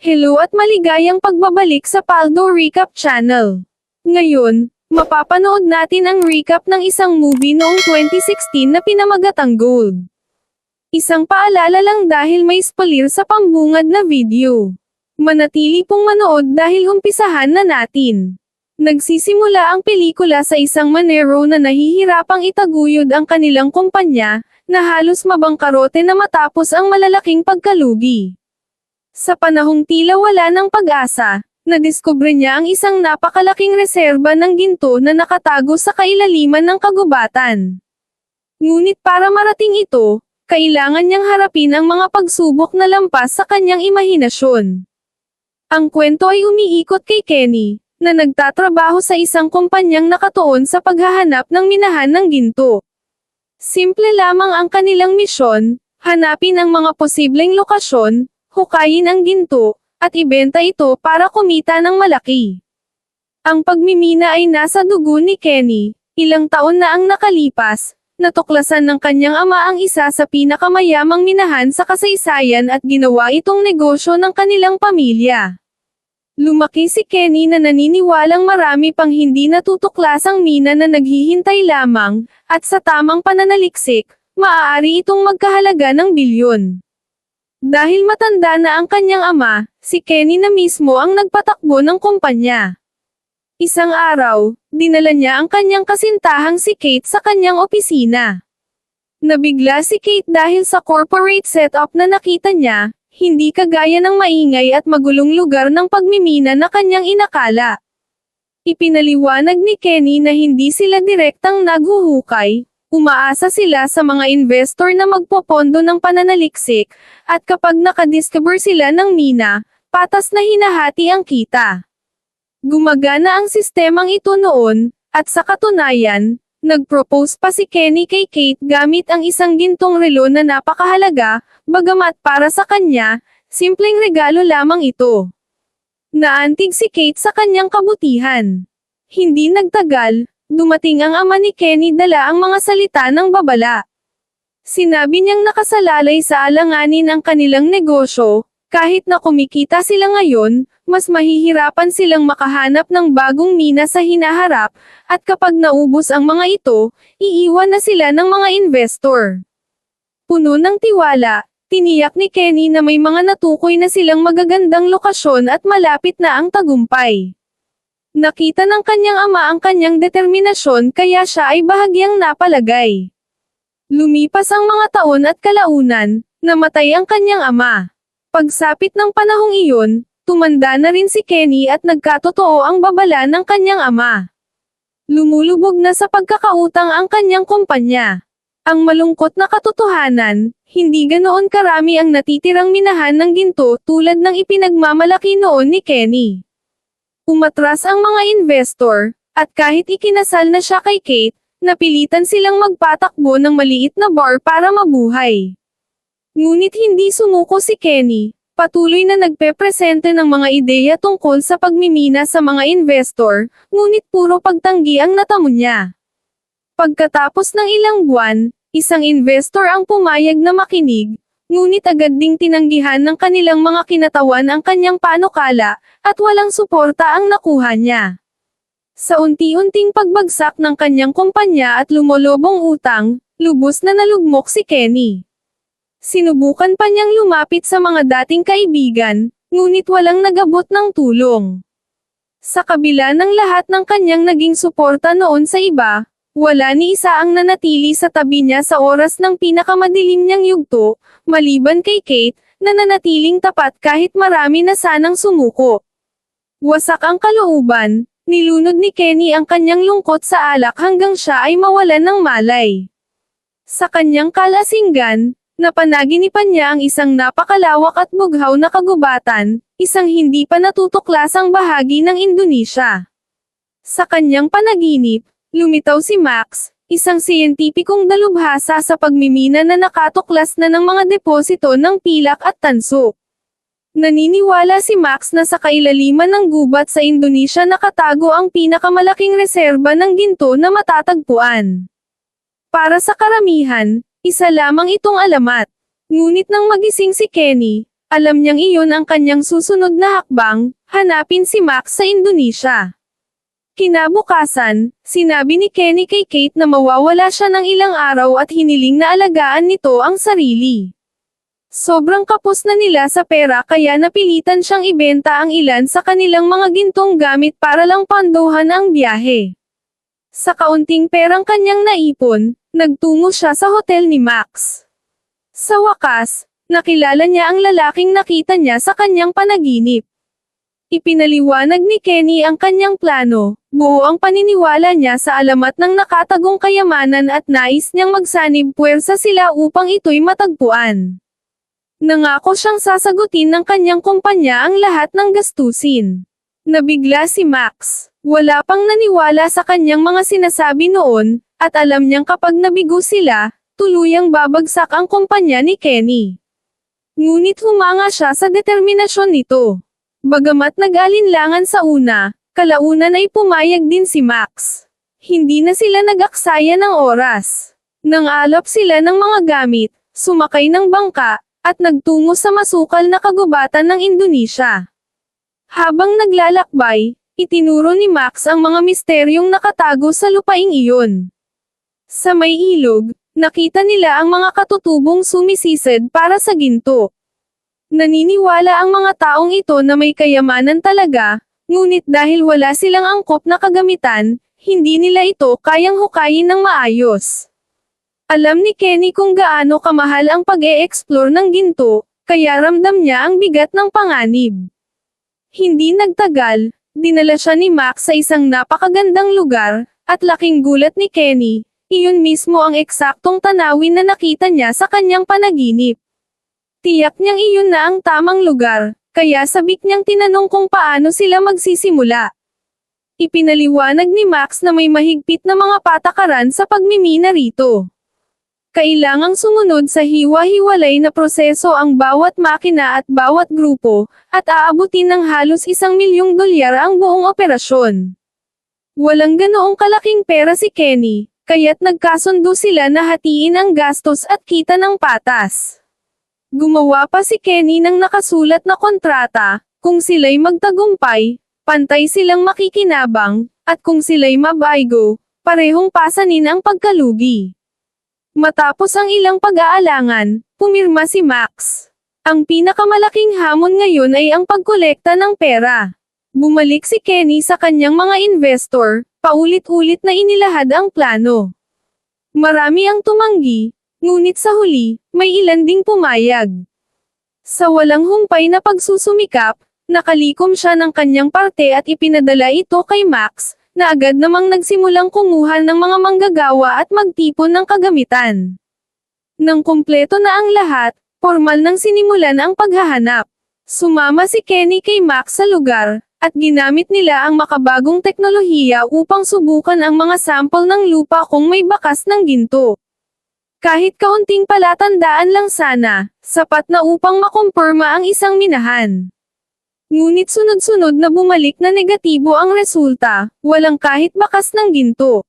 Hello at maligayang pagbabalik sa Paldo Recap Channel. Ngayon, mapapanood natin ang recap ng isang movie noong 2016 na pinamagatang Gold. Isang paalala lang dahil may spoiler sa pambungad na video. Manatili pong manood dahil umpisahan na natin. Nagsisimula ang pelikula sa isang manero na nahihirapang itaguyod ang kanilang kumpanya, na halos mabangkarote na matapos ang malalaking pagkalugi. Sa panahong tila wala ng pag-asa, nadiskubre niya ang isang napakalaking reserba ng ginto na nakatago sa kailaliman ng kagubatan. Ngunit para marating ito, kailangan niyang harapin ang mga pagsubok na lampas sa kanyang imahinasyon. Ang kwento ay umiikot kay Kenny, na nagtatrabaho sa isang kumpanyang nakatuon sa paghahanap ng minahan ng ginto. Simple lamang ang kanilang misyon, hanapin ang mga posibleng lokasyon, hukayin ang ginto, at ibenta ito para kumita ng malaki. Ang pagmimina ay nasa dugo ni Kenny, ilang taon na ang nakalipas, natuklasan ng kanyang ama ang isa sa pinakamayamang minahan sa kasaysayan at ginawa itong negosyo ng kanilang pamilya. Lumaki si Kenny na naniniwalang marami pang hindi natutuklasang mina na naghihintay lamang, at sa tamang pananaliksik, maaari itong magkahalaga ng bilyon. Dahil matanda na ang kanyang ama, si Kenny na mismo ang nagpatakbo ng kumpanya. Isang araw, dinala niya ang kanyang kasintahang si Kate sa kanyang opisina. Nabigla si Kate dahil sa corporate setup na nakita niya, hindi kagaya ng maingay at magulong lugar ng pagmimina na kanyang inakala. Ipinaliwanag ni Kenny na hindi sila direktang naghuhukay, umaasa sila sa mga investor na magpopondo ng pananaliksik, at kapag nakadiscover sila ng mina, patas na hinahati ang kita. Gumagana ang sistemang ito noon, at sa katunayan, nag-propose pa si Kenny kay Kate gamit ang isang gintong relo na napakahalaga, bagamat para sa kanya, simpleng regalo lamang ito. Naantig si Kate sa kanyang kabutihan. Hindi nagtagal, dumating ang ama ni Kenny dala ang mga salita ng babala. Sinabi niyang nakasalalay sa alanganin ang kanilang negosyo, kahit na kumikita sila ngayon, mas mahihirapan silang makahanap ng bagong mina sa hinaharap, at kapag naubos ang mga ito, iiwan na sila ng mga investor. Puno ng tiwala, tiniyak ni Kenny na may mga natukoy na silang magagandang lokasyon at malapit na ang tagumpay. Nakita ng kanyang ama ang kanyang determinasyon kaya siya ay bahagyang napalagay. Lumipas ang mga taon at kalaunan, namatay ang kanyang ama. Pagsapit ng panahong iyon, tumanda na rin si Kenny at nagkatotoo ang babala ng kanyang ama. Lumulubog na sa pagkakautang ang kanyang kumpanya. Ang malungkot na katotohanan, hindi ganoon karami ang natitirang minahan ng ginto tulad ng ipinagmamalaki noon ni Kenny. Umatras ang mga investor, at kahit ikinasal na siya kay Kate, napilitan silang magpatakbo ng maliit na bar para mabuhay. Ngunit hindi sumuko si Kenny, patuloy na nagpepresente ng mga ideya tungkol sa pagmimina sa mga investor, ngunit puro pagtanggi ang natamo niya. Pagkatapos ng ilang buwan, isang investor ang pumayag na makinig, ngunit agad ding tinanggihan ng kanilang mga kinatawan ang kanyang panukala, at walang suporta ang nakuha niya. Sa unti-unting pagbagsak ng kanyang kumpanya at lumolobong utang, lubos na nalugmok si Kenny. Sinubukan pa niyang lumapit sa mga dating kaibigan, ngunit walang nagabot ng tulong. Sa kabila ng lahat ng kanyang naging suporta noon sa iba, wala ni isa ang nanatili sa tabi niya sa oras ng pinakamadilim niyang yugto, maliban kay Kate, na nanatiling tapat kahit marami na sanang sumuko. Wasak ang kalooban, nilunod ni Kenny ang kanyang lungkot sa alak hanggang siya ay mawalan ng malay. Sa kanyang kalasinggan, napanaginipan niya ang isang napakalawak at bughaw na kagubatan, isang hindi pa natutuklasang bahagi ng Indonesia. Sa kanyang panaginip, lumitaw si Max, isang siyentipikong dalubhasa sa pagmimina na nakatuklas na ng mga deposito ng pilak at tanso. Naniniwala si Max na sa kailaliman ng gubat sa Indonesia nakatago ang pinakamalaking reserba ng ginto na matatagpuan. Para sa karamihan, isa lamang itong alamat. Ngunit nang magising si Kenny, Alam niyang iyon ang kanyang susunod na hakbang, hanapin si Max sa Indonesia. Kinabukasan, sinabi ni Kenny kay Kate na mawawala siya ng ilang araw at hiniling na alagaan nito ang sarili. Sobrang kapos na nila sa pera kaya napilitan siyang ibenta ang ilan sa kanilang mga gintong gamit para lang panduhan ang biyahe. Sa kaunting perang kanyang naipon, nagtungo siya sa hotel ni Max. Sa wakas, nakilala niya ang lalaking nakita niya sa kanyang panaginip. Ipinaliwanag ni Kenny ang kanyang plano, buo ang paniniwala niya sa alamat ng nakatagong kayamanan at nais niyang magsanib puwersa sila upang ito'y matagpuan. Nangako siyang sasagutin ng kanyang kumpanya ang lahat ng gastusin. Nabigla si Max. Wala pang naniwala sa kanyang mga sinasabi noon, at alam niyang kapag nabigo sila, tuluyang babagsak ang kumpanya ni Kenny. Ngunit humanga siya sa determinasyon nito. Bagamat nag-alinlangan sa una, kalaunan ay pumayag din si Max. Hindi na sila nag-aksaya ng oras. Nangalap sila ng mga gamit, sumakay ng bangka, at nagtungo sa masukal na kagubatan ng Indonesia. Habang naglalakbay, itinuro ni Max ang mga misteryong nakatago sa lupaing iyon. Sa may ilog, nakita nila ang mga katutubong sumisisid para sa ginto. Naniniwala ang mga taong ito na may kayamanan talaga, ngunit dahil wala silang angkop na kagamitan, hindi nila ito kayang hukayin ng maayos. Alam ni Kenny kung gaano kamahal ang pag-e-explore ng ginto, kaya ramdam niya ang bigat ng panganib. Hindi nagtagal, dinala siya ni Max sa isang napakagandang lugar, at laking gulat ni Kenny, iyon mismo ang eksaktong tanawin na nakita niya sa kanyang panaginip. Tiyak niyang iyon na ang tamang lugar, kaya sabik niyang tinanong kung paano sila magsisimula. Ipinaliwanag ni Max na may mahigpit na mga patakaran sa pagmimina rito. Kailangang sumunod sa hiwa-hiwalay na proseso ang bawat makina at bawat grupo, at aabutin ng halos isang milyong dolyar ang buong operasyon. Walang ganoong kalaking pera si Kenny, kaya't nagkasundo sila na hatiin ang gastos at kita ng patas. Gumawa pa si Kenny ng nakasulat na kontrata, kung sila'y magtagumpay, pantay silang makikinabang, at kung sila'y mabaygo, parehong pasanin ang pagkalugi. Matapos ang ilang pag-aalangan, pumirma si Max. Ang pinakamalaking hamon ngayon ay ang pagkolekta ng pera. Bumalik si Kenny sa kanyang mga investor, paulit-ulit na inilahad ang plano. Marami ang tumanggi, Ngunit sa huli, may ilan ding pumayag. Sa walang humpay na pagsusumikap, nakalikom siya ng kanyang parte at ipinadala ito kay Max, na agad namang nagsimulang kumuha ng mga manggagawa at magtipon ng kagamitan. Nang kumpleto na ang lahat, formal nang sinimulan ang paghahanap. Sumama si Kenny kay Max sa lugar, at ginamit nila ang makabagong teknolohiya upang subukan ang mga sample ng lupa kung may bakas ng ginto. Kahit kaunting palatandaan lang sana, sapat na upang makumpirma ang isang minahan. Ngunit sunod-sunod na bumalik na negatibo ang resulta, walang kahit bakas ng ginto.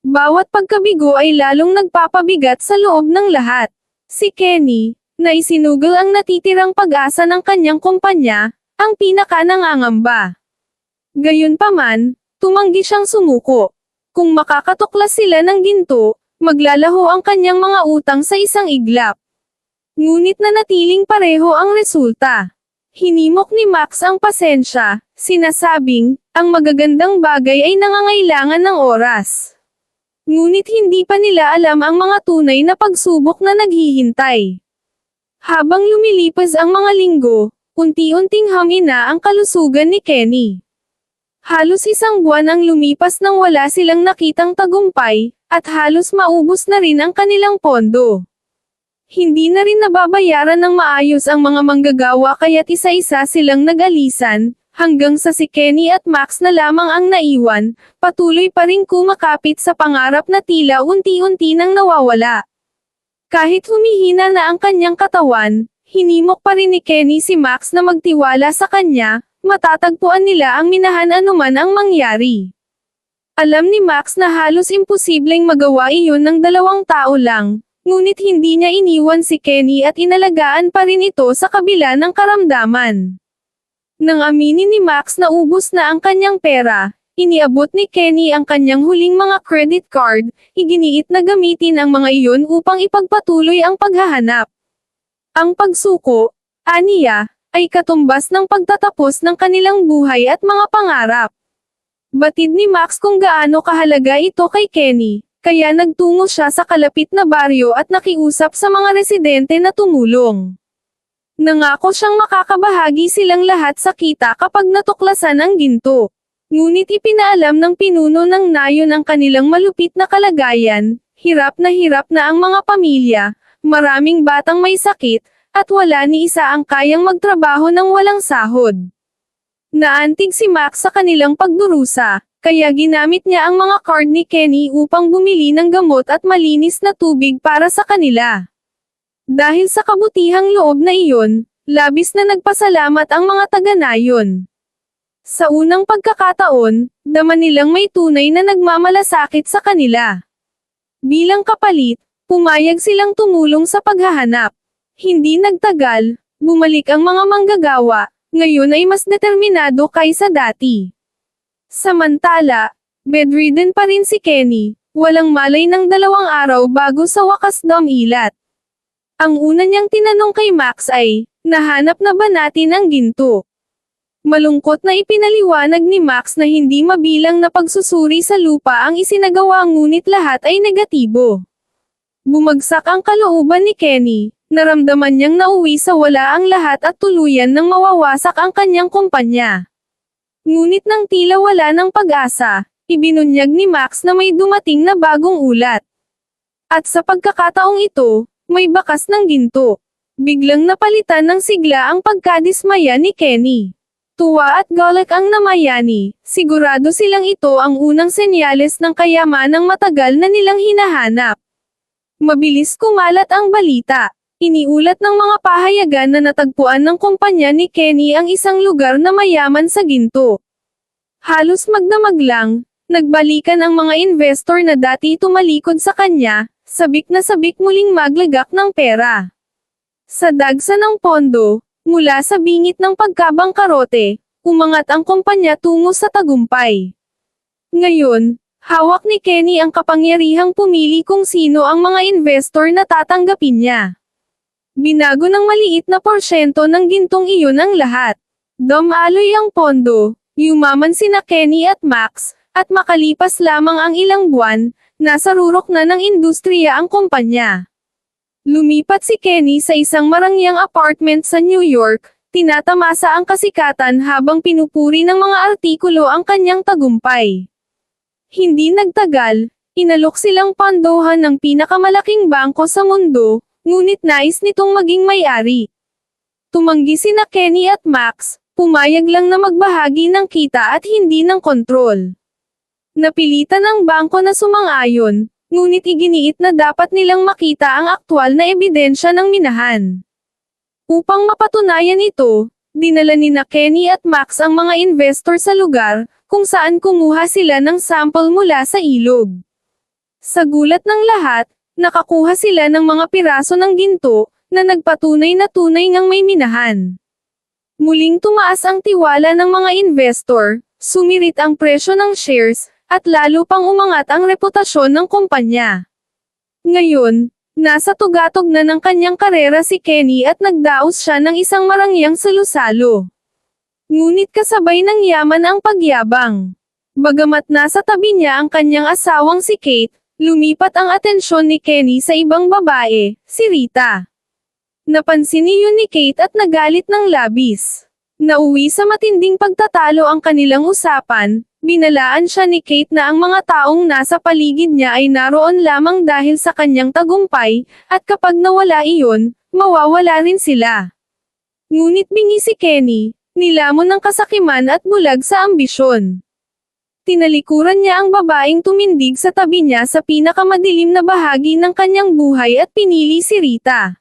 Bawat pagkabigo ay lalong nagpapabigat sa loob ng lahat. Si Kenny, na isinugal ang natitirang pag-asa ng kanyang kumpanya, ang pinaka nangangamba. Gayunpaman, tumanggi siyang sumuko. Kung makakatuklas sila ng ginto, maglalaho ang kanyang mga utang sa isang iglap. Ngunit nanatiling pareho ang resulta. Hinimok ni Max ang pasensya, sinasabing, ang magagandang bagay ay nangangailangan ng oras. Ngunit hindi pa nila alam ang mga tunay na pagsubok na naghihintay. Habang lumilipas ang mga linggo, unti-unting hamina ang kalusugan ni Kenny. Halos isang buwan ang lumipas nang wala silang nakitang tagumpay, at halos maubos na rin ang kanilang pondo. Hindi na rin nababayaran ng maayos ang mga manggagawa kaya't isa-isa silang nag-alisan, hanggang sa si Kenny at Max na lamang ang naiwan, patuloy pa rin kumakapit sa pangarap na tila unti-unti nang nawawala. Kahit humihina na ang kanyang katawan, hinimok pa rin ni Kenny si Max na magtiwala sa kanya, matatagpuan nila ang minahan anuman ang mangyari. Alam ni Max na halos imposibleng magawa iyon ng dalawang tao lang, ngunit hindi niya iniwan si Kenny at inalagaan pa rin ito sa kabila ng karamdaman. Nang aminin ni Max na ubos na ang kanyang pera, iniabot ni Kenny ang kanyang huling mga credit card, iginiit na gamitin ang mga iyon upang ipagpatuloy ang paghahanap. Ang pagsuko, aniya, ay katumbas ng pagtatapos ng kanilang buhay at mga pangarap. Batid ni Max kung gaano kahalaga ito kay Kenny, kaya nagtungo siya sa kalapit na baryo at nakiusap sa mga residente na tumulong. Nangako siyang makakabahagi silang lahat sa kita kapag natuklasan ang ginto. Ngunit ipinaalam ng pinuno ng nayon ang kanilang malupit na kalagayan, hirap na hirap na ang mga pamilya, maraming batang may sakit, at wala ni isa ang kayang magtrabaho ng walang sahod. Naantig si Max sa kanilang pagdurusa, kaya ginamit niya ang mga card ni Kenny upang bumili ng gamot at malinis na tubig para sa kanila. Dahil sa kabutihang loob na iyon, labis na nagpasalamat ang mga taga-nayon. Sa unang pagkakataon, dama nilang may tunay na nagmamalasakit sa kanila. Bilang kapalit, pumayag silang tumulong sa paghahanap. Hindi nagtagal, bumalik ang mga manggagawa, ngayon ay mas determinado kaysa dati. Samantala, bedridden pa rin si Kenny, walang malay ng dalawang araw bago sa wakas dumilat. Ang una niyang tinanong kay Max ay, nahanap na ba natin ang ginto? Malungkot na ipinaliwanag ni Max na hindi mabilang na pagsusuri sa lupa ang isinagawa ngunit lahat ay negatibo. Bumagsak ang kalooban ni Kenny, naramdaman niyang nauwi sa wala ang lahat at tuluyan nang mawawasak ang kanyang kumpanya. Ngunit nang tila wala ng pag-asa, ibinunyag ni Max na may dumating na bagong ulat. At sa pagkakataong ito, may bakas ng ginto. Biglang napalitan ng sigla ang pagkadismaya ni Kenny. Tuwa at galak ang namayani, sigurado silang ito ang unang senyales ng kayamanang matagal na nilang hinahanap. Mabilis kumalat ang balita. Iniulat ng mga pahayagan na natagpuan ng kumpanya ni Kenny ang isang lugar na mayaman sa ginto. Halos magdamag lang, nagbalikan ang mga investor na dati tumalikod sa kanya, sabik na sabik muling maglagak ng pera. Sa dagsa ng pondo, mula sa bingit ng pagkabangkarote, umangat ang kumpanya tungo sa tagumpay. Ngayon, hawak ni Kenny ang kapangyarihang pumili kung sino ang mga investor na tatanggapin niya. Binago ng maliit na porsyento ng gintong iyon ang lahat. Dumaloy ang pondo, yumaman sina Kenny at Max, at makalipas lamang ang ilang buwan, nasa rurok na ng industriya ang kumpanya. Lumipat si Kenny sa isang marangyang apartment sa New York, tinatamasa ang kasikatan habang pinupuri ng mga artikulo ang kanyang tagumpay. Hindi nagtagal, inalok silang pandohan ng pinakamalaking bangko sa mundo, ngunit nais nitong maging may-ari. Tumanggi sina Kenny at Max, pumayag lang na magbahagi ng kita at hindi ng kontrol. Napilitan ng bangko na sumang-ayon, ngunit iginiit na dapat nilang makita ang aktwal na ebidensya ng minahan. Upang mapatunayan ito, dinala ni na Kenny at Max ang mga investor sa lugar, kung saan kumuha sila ng sample mula sa ilog. Sa gulat ng lahat, nakakuha sila ng mga piraso ng ginto, na nagpatunay na tunay ngang may minahan. Muling tumaas ang tiwala ng mga investor, sumirit ang presyo ng shares, at lalo pang umangat ang reputasyon ng kumpanya. Ngayon, nasa tugatog na ng kanyang karera si Kenny at nagdaos siya ng isang marangyang salusalo. Ngunit kasabay ng yaman ang pagyabang. Bagamat nasa tabi niya ang kanyang asawang si Kate, lumipat ang atensyon ni Kenny sa ibang babae, si Rita. Napansin niyo ni Kate at nagalit ng labis. Nauwi sa matinding pagtatalo ang kanilang usapan, Binalaan siya ni Kate na ang mga taong nasa paligid niya ay naroon lamang dahil sa kanyang tagumpay, at kapag nawala iyon, mawawala rin sila. Ngunit bingi si Kenny, nilamon ng kasakiman at bulag sa ambisyon. Tinalikuran niya ang babaeng tumindig sa tabi niya sa pinakamadilim na bahagi ng kanyang buhay at pinili si Rita.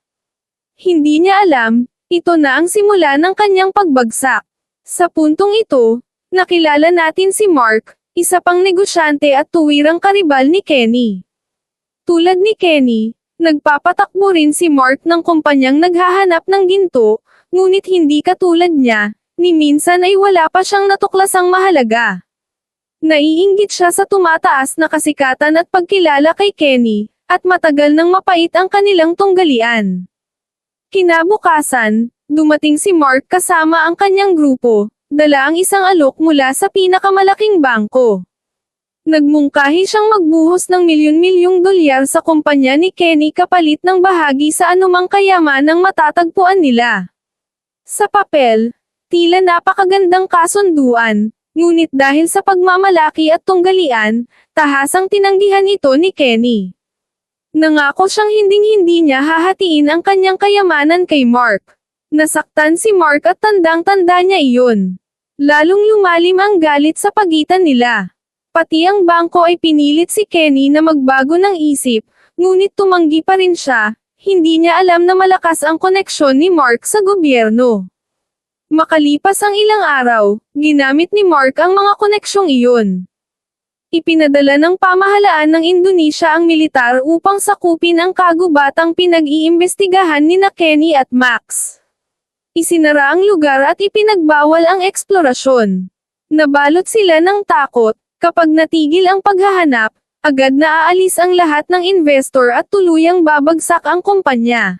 Hindi niya alam, ito na ang simula ng kanyang pagbagsak. Sa puntong ito, Nakilala natin si Mark, isa pang negosyante at tuwirang karibal ni Kenny. Tulad ni Kenny, Nagpapatakbo rin si Mark ng kumpanyang naghahanap ng ginto, ngunit hindi katulad niya, ni minsan ay wala pa siyang natuklasang mahalaga. Naiinggit siya sa tumataas na kasikatan at pagkilala kay Kenny, at matagal nang mapait ang kanilang tunggalian. Kinabukasan, dumating si Mark kasama ang kanyang grupo, dala ang isang alok mula sa pinakamalaking bangko. Nagmungkahi siyang magbuhos ng milyon-milyong dolyar sa kumpanya ni Kenny kapalit ng bahagi sa anumang kayamanang matatagpuan nila. Sa papel, tila napakagandang kasunduan, ngunit dahil sa pagmamalaki at tunggalian, tahasang tinanggihan ito ni Kenny. Nangako siyang hinding-hindi niya hahatiin ang kanyang kayamanan kay Mark. Nasaktan si Mark at tandang-tanda niya iyon. Lalong lumalim ang galit sa pagitan nila. Pati ang bangko ay pinilit si Kenny na magbago ng isip, ngunit tumanggi pa rin siya, hindi niya alam na malakas ang koneksyon ni Mark sa gobyerno. Makalipas ang ilang araw, ginamit ni Mark ang mga koneksyong iyon. Ipinadala ng pamahalaan ng Indonesia ang militar upang sakupin ang kagubatang pinag-iimbestigahan ni na Kenny at Max. Isinara ang lugar at ipinagbawal ang eksplorasyon. Nabalot sila ng takot, kapag natigil ang paghahanap, agad na aalis ang lahat ng investor at tuluyang babagsak ang kumpanya.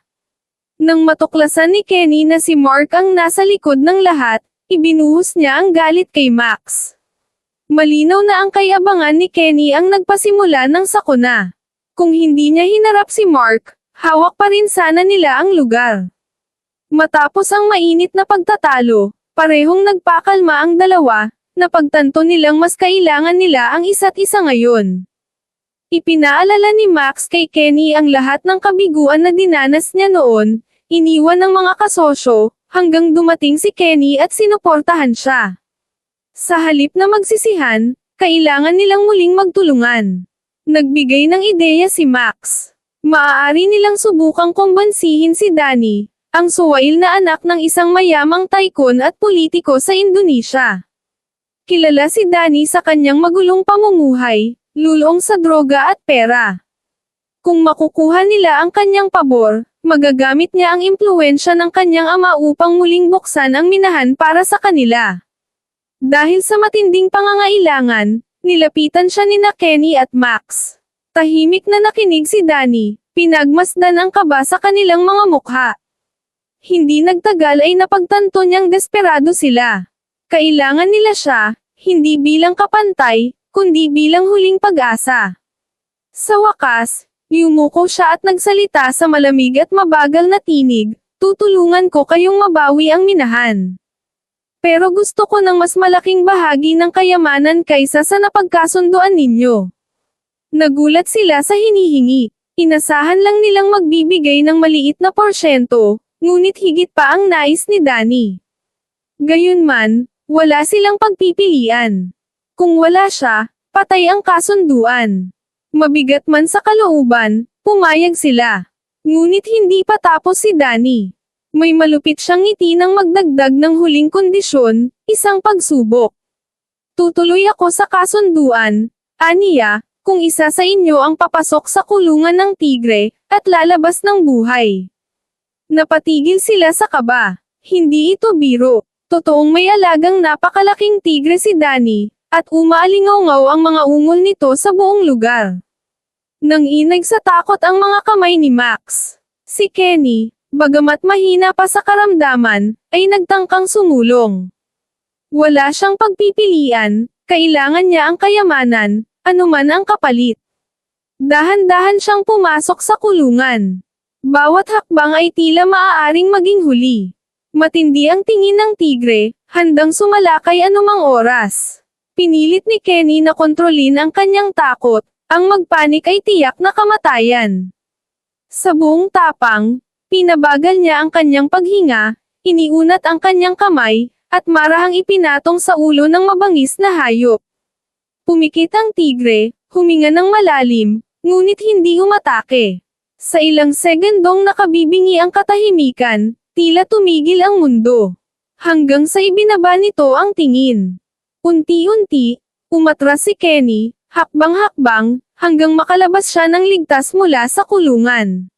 Nang matuklasan ni Kenny na si Mark ang nasa likod ng lahat, ibinuhos niya ang galit kay Max. Malinaw na ang kayabangan ni Kenny ang nagpasimula ng sakuna. Kung hindi niya hinarap si Mark, hawak pa rin sana nila ang lugar. Matapos ang mainit na pagtatalo, parehong nagpakalma ang dalawa, na pagtanto nilang mas kailangan nila ang isa't isa ngayon. Ipinaalala ni Max kay Kenny ang lahat ng kabiguan na dinanas niya noon, iniwan ng mga kasosyo, hanggang dumating si Kenny at sinuportahan siya. Sa halip na magsisihan, kailangan nilang muling magtulungan. Nagbigay ng ideya si Max. Maaari nilang subukang kumbansihin si Danny, ang suwail na anak ng isang mayamang tycoon at politiko sa Indonesia. Kilala si Danny sa kanyang magulong pamumuhay, lulong sa droga at pera. Kung makukuha nila ang kanyang pabor, magagamit niya ang impluensya ng kanyang ama upang muling buksan ang minahan para sa kanila. Dahil sa matinding pangangailangan, nilapitan siya ni na Kenny at Max. Tahimik na nakinig si Danny, pinagmasdan ang kaba sa kanilang mga mukha. Hindi nagtagal ay napagtanto niyang desperado sila. Kailangan nila siya, hindi bilang kapantay, kundi bilang huling pag-asa. Sa wakas, yumuko siya at nagsalita sa malamig at mabagal na tinig, tutulungan ko kayong mabawi ang minahan. Pero gusto ko ng mas malaking bahagi ng kayamanan kaysa sa napagkasunduan ninyo. Nagulat sila sa hinihingi. Inasahan lang nilang magbibigay ng maliit na porsyento, ngunit higit pa ang nais ni Danny. Gayunman, wala silang pagpipilian. Kung wala siya, patay ang kasunduan. Mabigat man sa kalooban, pumayag sila. Ngunit hindi pa tapos si Danny. May malupit siyang ngiti nang magdagdag ng huling kondisyon, isang pagsubok. Tutuloy ako sa kasunduan, aniya, kung isa sa inyo ang papasok sa kulungan ng tigre, at lalabas ng buhay. Napatigil sila sa kaba. Hindi ito biro. Totoong may alagang napakalaking tigre si Danny, at umaalingaw ang mga ungol nito sa buong lugar. Nang inag sa takot ang mga kamay ni Max. Si Kenny, Bagamat mahina pa sa karamdaman, ay nagtangkang sumulong. Wala siyang pagpipilian, kailangan niya ang kayamanan, anuman ang kapalit. Dahan-dahan siyang pumasok sa kulungan. Bawat hakbang ay tila maaaring maging huli. Matindi ang tingin ng tigre, handang sumalakay anumang oras. Pinilit ni Kenny na kontrolin ang kanyang takot, ang magpanik ay tiyak na kamatayan. Sa buong tapang, Pinabagal niya ang kanyang paghinga, iniunat ang kanyang kamay, at marahang ipinatong sa ulo ng mabangis na hayop. Pumikit ang tigre, huminga ng malalim, ngunit hindi umatake. Sa ilang segundong nakabibingi ang katahimikan, tila tumigil ang mundo. Hanggang sa ibinaba nito ang tingin. Unti-unti, umatras si Kenny, hakbang-hakbang, hanggang makalabas siya ng ligtas mula sa kulungan.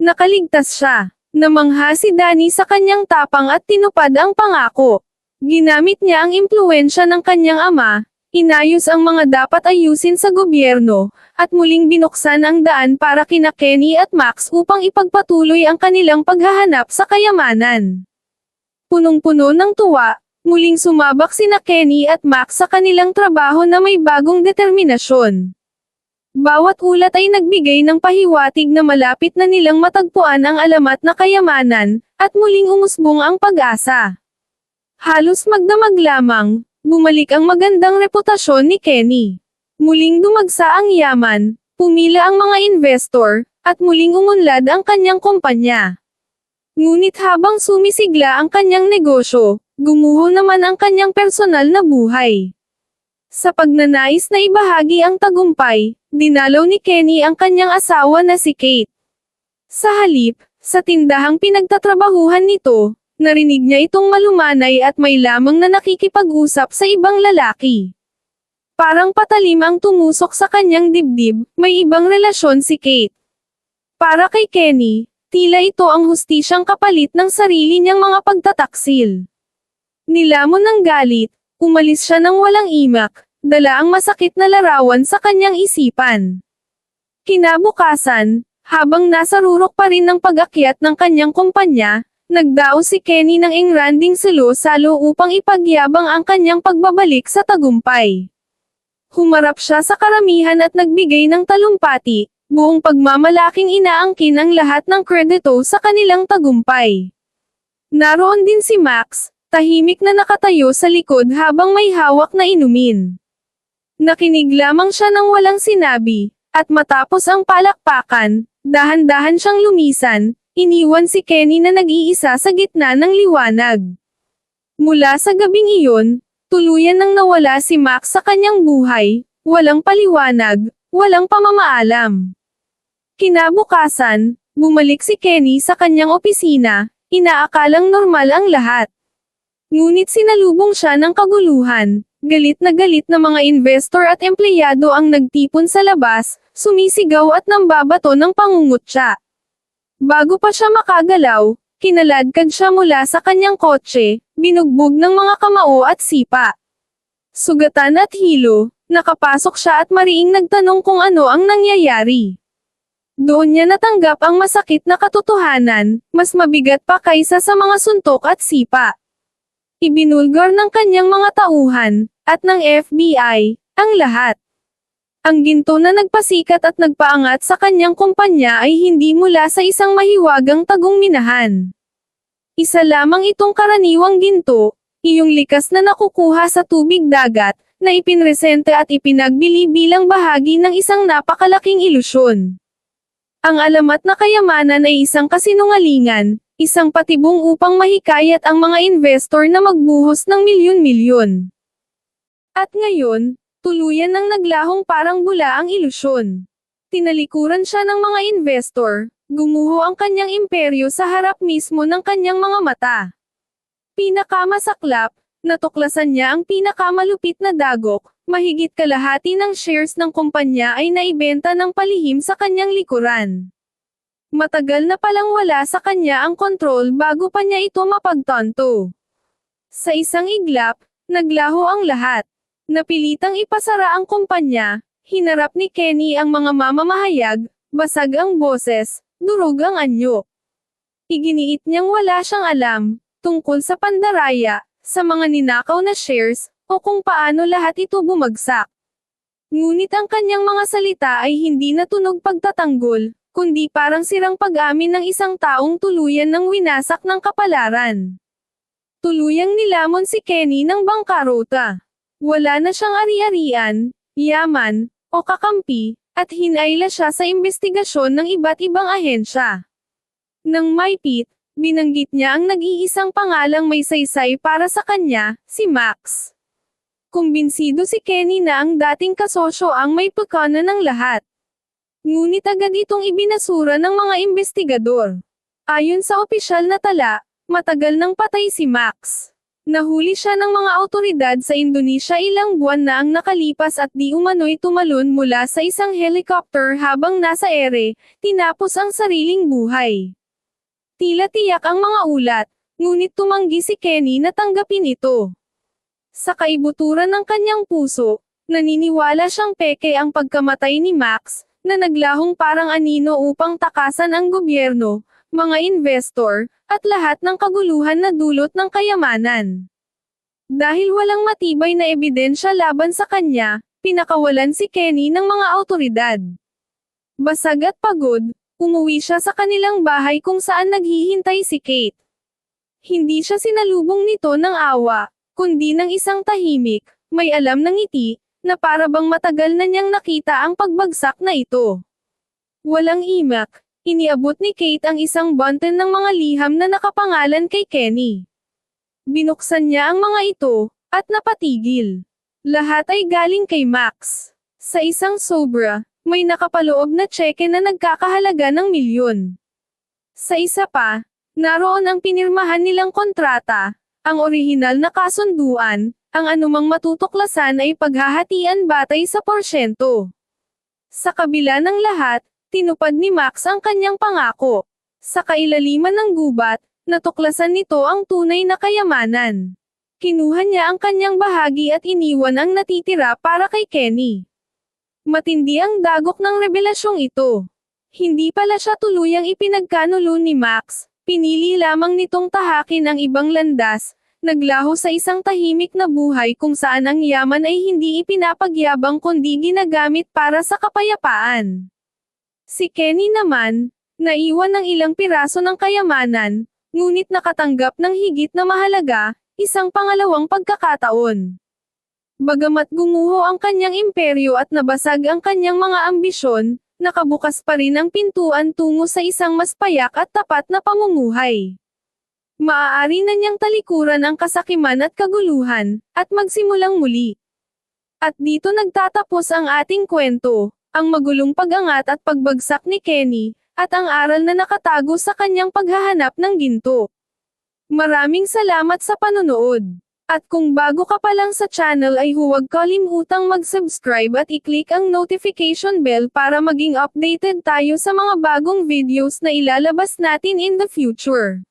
Nakaligtas siya. Namangha si Danny sa kanyang tapang at tinupad ang pangako. Ginamit niya ang impluensya ng kanyang ama, inayos ang mga dapat ayusin sa gobyerno, at muling binuksan ang daan para kina Kenny at Max upang ipagpatuloy ang kanilang paghahanap sa kayamanan. Punong-puno ng tuwa, muling sumabak sina Kenny at Max sa kanilang trabaho na may bagong determinasyon. Bawat ulat ay nagbigay ng pahiwatig na malapit na nilang matagpuan ang alamat na kayamanan, at muling umusbong ang pag-asa. Halos magdamag lamang, bumalik ang magandang reputasyon ni Kenny. Muling dumagsa ang yaman, pumila ang mga investor, at muling umunlad ang kanyang kumpanya. Ngunit habang sumisigla ang kanyang negosyo, gumuho naman ang kanyang personal na buhay. Sa pagnanais na ibahagi ang tagumpay, dinalaw ni Kenny ang kanyang asawa na si Kate. Sa halip, sa tindahang pinagtatrabahuhan nito, narinig niya itong malumanay at may lamang na nakikipag-usap sa ibang lalaki. Parang patalim ang tumusok sa kanyang dibdib, may ibang relasyon si Kate. Para kay Kenny, tila ito ang hustisyang kapalit ng sarili niyang mga pagtataksil. Nilamon ng galit, umalis siya ng walang imak, dala ang masakit na larawan sa kanyang isipan. Kinabukasan, habang nasa rurok pa rin ng pag-akyat ng kanyang kumpanya, nagdao si Kenny ng engranding salo-salo upang ipagyabang ang kanyang pagbabalik sa tagumpay. Humarap siya sa karamihan at nagbigay ng talumpati, buong pagmamalaking inaangkin ang lahat ng kredito sa kanilang tagumpay. Naroon din si Max, tahimik na nakatayo sa likod habang may hawak na inumin. Nakinig lamang siya ng walang sinabi, at matapos ang palakpakan, dahan-dahan siyang lumisan, iniwan si Kenny na nag-iisa sa gitna ng liwanag. Mula sa gabing iyon, tuluyan nang nawala si Max sa kanyang buhay, walang paliwanag, walang pamamaalam. Kinabukasan, bumalik si Kenny sa kanyang opisina, inaakalang normal ang lahat. Ngunit sinalubong siya ng kaguluhan, galit na galit na mga investor at empleyado ang nagtipon sa labas, sumisigaw at nambabato ng pangungutya. Bago pa siya makagalaw, kinaladkad siya mula sa kanyang kotse, binugbog ng mga kamao at sipa. Sugatan at hilo, nakapasok siya at mariing nagtanong kung ano ang nangyayari. Doon niya natanggap ang masakit na katotohanan, mas mabigat pa kaysa sa mga suntok at sipa. Ibinulgar ng kanyang mga tauhan, at ng FBI, ang lahat. Ang ginto na nagpasikat at nagpaangat sa kanyang kumpanya ay hindi mula sa isang mahiwagang tagong minahan. Isa lamang itong karaniwang ginto, iyong likas na nakukuha sa tubig dagat, na ipinresente at ipinagbili bilang bahagi ng isang napakalaking ilusyon. Ang alamat na kayamanan ay isang kasinungalingan, isang patibong upang mahikayat ang mga investor na magbuhos ng milyon-milyon. At ngayon, tuluyan nang naglahong parang bula ang ilusyon. Tinalikuran siya ng mga investor, gumuho ang kanyang imperyo sa harap mismo ng kanyang mga mata. Pinakamasaklap, natuklasan niya ang pinakamalupit na dagok, mahigit kalahati ng shares ng kumpanya ay naibenta ng palihim sa kanyang likuran. Matagal na palang wala sa kanya ang kontrol bago pa niya ito mapagtanto. Sa isang iglap, naglaho ang lahat. Napilitang ipasara ang kumpanya, hinarap ni Kenny ang mga mamamahayag, basag ang boses, durog ang anyo. Iginiit niyang wala siyang alam, tungkol sa pandaraya, sa mga ninakaw na shares, o kung paano lahat ito bumagsak. Ngunit ang kanyang mga salita ay hindi natunog pagtatanggol, kundi parang sirang pag-amin ng isang taong tuluyan ng winasak ng kapalaran. Tuluyang nilamon si Kenny ng bangkarota. Wala na siyang ari-arian, yaman, o kakampi, at hinayla siya sa investigasyon ng iba't ibang ahensya. Nang maipit, binanggit niya ang nag-iisang pangalang may saysay para sa kanya, si Max. Kumbinsido si Kenny na ang dating kasosyo ang may pagkana ng lahat. Ngunit agad itong ibinasura ng mga investigador. Ayon sa opisyal na tala, matagal nang patay si Max. Nahuli siya ng mga autoridad sa Indonesia ilang buwan na ang nakalipas at di umano'y tumalon mula sa isang helicopter habang nasa ere, tinapos ang sariling buhay. Tila tiyak ang mga ulat, ngunit tumanggi si Kenny na tanggapin ito. Sa kaibuturan ng kanyang puso, naniniwala siyang peke ang pagkamatay ni Max, na naglahong parang anino upang takasan ang gobyerno, mga investor, at lahat ng kaguluhan na dulot ng kayamanan. Dahil walang matibay na ebidensya laban sa kanya, pinakawalan si Kenny ng mga autoridad. Basag at pagod, umuwi siya sa kanilang bahay kung saan naghihintay si Kate. Hindi siya sinalubong nito ng awa, kundi ng isang tahimik, may alam ng ngiti, na para bang matagal na niyang nakita ang pagbagsak na ito. Walang imak, iniabot ni Kate ang isang bunten ng mga liham na nakapangalan kay Kenny. Binuksan niya ang mga ito, at napatigil. Lahat ay galing kay Max. Sa isang sobra, may nakapaloob na tseke na nagkakahalaga ng milyon. Sa isa pa, naroon ang pinirmahan nilang kontrata, ang orihinal na kasunduan, ang anumang matutuklasan ay paghahatian batay sa porsyento. Sa kabila ng lahat, tinupad ni Max ang kanyang pangako. Sa kailaliman ng gubat, natuklasan nito ang tunay na kayamanan. Kinuha niya ang kanyang bahagi at iniwan ang natitira para kay Kenny. Matindi ang dagok ng revelasyong ito. Hindi pala siya tuluyang ipinagkanulo ni Max, pinili lamang nitong tahakin ang ibang landas, naglaho sa isang tahimik na buhay kung saan ang yaman ay hindi ipinapagyabang kundi ginagamit para sa kapayapaan. Si Kenny naman, naiwan ng ilang piraso ng kayamanan, ngunit nakatanggap ng higit na mahalaga, isang pangalawang pagkakataon. Bagamat gumuho ang kanyang imperyo at nabasag ang kanyang mga ambisyon, nakabukas pa rin ang pintuan tungo sa isang mas payak at tapat na pamumuhay. Maaari na niyang talikuran ang kasakiman at kaguluhan, at magsimulang muli. At dito nagtatapos ang ating kwento, ang magulong pag-angat at pagbagsak ni Kenny, at ang aral na nakatago sa kanyang paghahanap ng ginto. Maraming salamat sa panonood. At kung bago ka pa lang sa channel ay huwag kalimutang mag-subscribe at i-click ang notification bell para maging updated tayo sa mga bagong videos na ilalabas natin in the future.